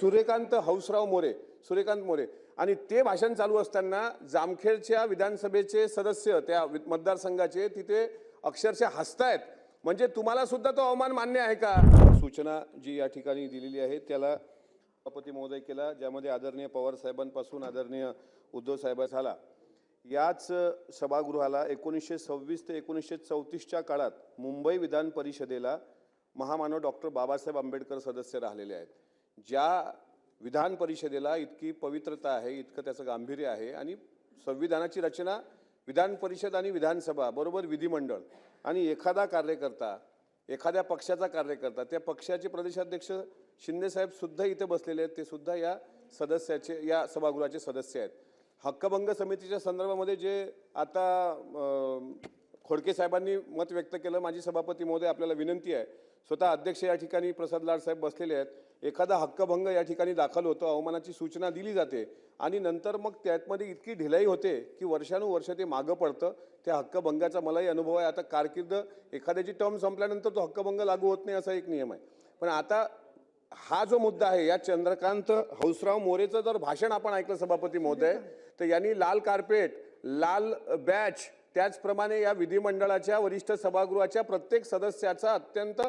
सूर्यकांत हौसराव मोरे सूर्यकांत मोरे. आणि ते भाषण चालू असताना जामखेडच्या विधानसभेचे सदस्य त्या मतदारसंघाचे तिथे अक्षरशः हसतायत. म्हणजे तुम्हाला सुद्धा तो अवमान मान्य आहे का? सूचना जी या ठिकाणी दिलेली आहे त्याला सभापती महोदय केला ज्यामध्ये आदरणीय पवार साहेबांपासून आदरणीय उद्धव साहेब झाला याच सभागृहाला एकोणीसशे सव्वीस ते एकोणीसशे चौतीसच्या काळात मुंबई विधान परिषदेला महामानव डॉक्टर बाबासाहेब आंबेडकर सदस्य राहिलेले आहेत. ज्या विधान परिषदेला इतकी पवित्रता आहे इतकं त्याचं गांभीर्य आहे आणि संविधानाची रचना विधान परिषद आणि विधानसभा बरोबर विधिमंडळ आणि एखादा कार्यकर्ता एखाद्या पक्षाचा कार्यकर्ता त्या पक्षाचे प्रदेशाध्यक्ष शिंदेसाहेब सुद्धा इथे बसलेले आहेत ते सुद्धा या सदस्याचे या सभागृहाचे सदस्य आहेत. हक्कभंग समितीच्या संदर्भामध्ये जे आता खोडके साहेबांनी मत व्यक्त केलं. माझी सभापती महोदय आपल्याला विनंती आहे. स्वतः अध्यक्ष या ठिकाणी प्रसाद लाड साहेब बसलेले आहेत. एखादा हक्कभंग या ठिकाणी दाखल होतो. अवमानाची सूचना दिली जाते. आणि नंतर मग त्यातमध्ये इतकी ढिलाई होते की वर्षानुवर्ष ते मागं पडतं. त्या हक्कभंगाचा मलाही अनुभव आहे. आता कारकीर्द एखाद्याची टर्म संपल्यानंतर तो हक्कभंग लागू होत नाही असा एक नियम आहे. पण आता हा जो मुद्दा आहे या चंद्रकांत हौसराव मोरेचं जर भाषण आपण ऐकलं सभापती महोदय तर यांनी लाल कार्पेट लाल बॅच त्याचप्रमाणे या विधिमंडळाच्या वरिष्ठ सभागृहाच्या प्रत्येक सदस्याचा अत्यंत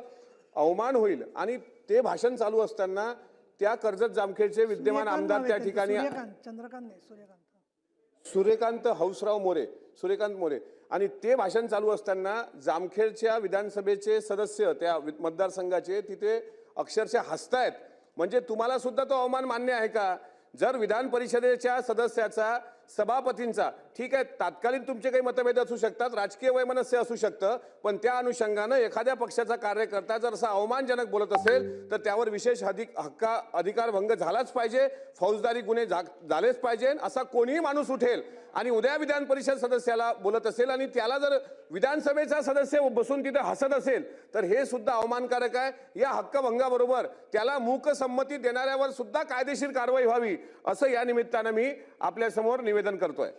अवमान होईल. आणि ते भाषण चालू असताना त्या कर्जत जामखेडचे विद्यमान आमदार त्या ठिकाणी सूर्यकांत चंद्रकांत सूर्यकांत सूर्यकांत हौसराव मोरे सूर्यकांत मोरे. आणि ते भाषण चालू असताना जामखेडच्या विधानसभेचे सदस्य त्या मतदारसंघाचे तिथे अक्षरशः हसतायत. म्हणजे तुम्हाला सुद्धा तो अवमान मान्य आहे का? जर विधान परिषदेच्या सदस्याचा सभापतींचा. ठीक आहे तात्कालीन तुमचे काही मतभेद असू शकतात राजकीय वैमनस्य असू शकतं पण त्या अनुषंगानं एखाद्या पक्षाचा कार्यकर्ता जर असा अवमानजनक बोलत असेल तर त्यावर विशेष अधिक हक्का अधिकार भंग झालाच पाहिजे फौजदारी गुन्हे झालेच पाहिजे असा कोणीही माणूस उठेल. आणि उद्या विधान परिषद सदस्याला बोलत असेल आणि त्याला जर विधानसभेचा सदस्य बसून तिथे हसत असेल तर हे सुद्धा अवमानकारक आहे. या हक्कभंगाबरोबर त्याला मूक संमती देणाऱ्यावर सुद्धा कायदेशीर कारवाई व्हावी असं या निमित्तानं मी आपल्यासमोर निवेदन करतोय.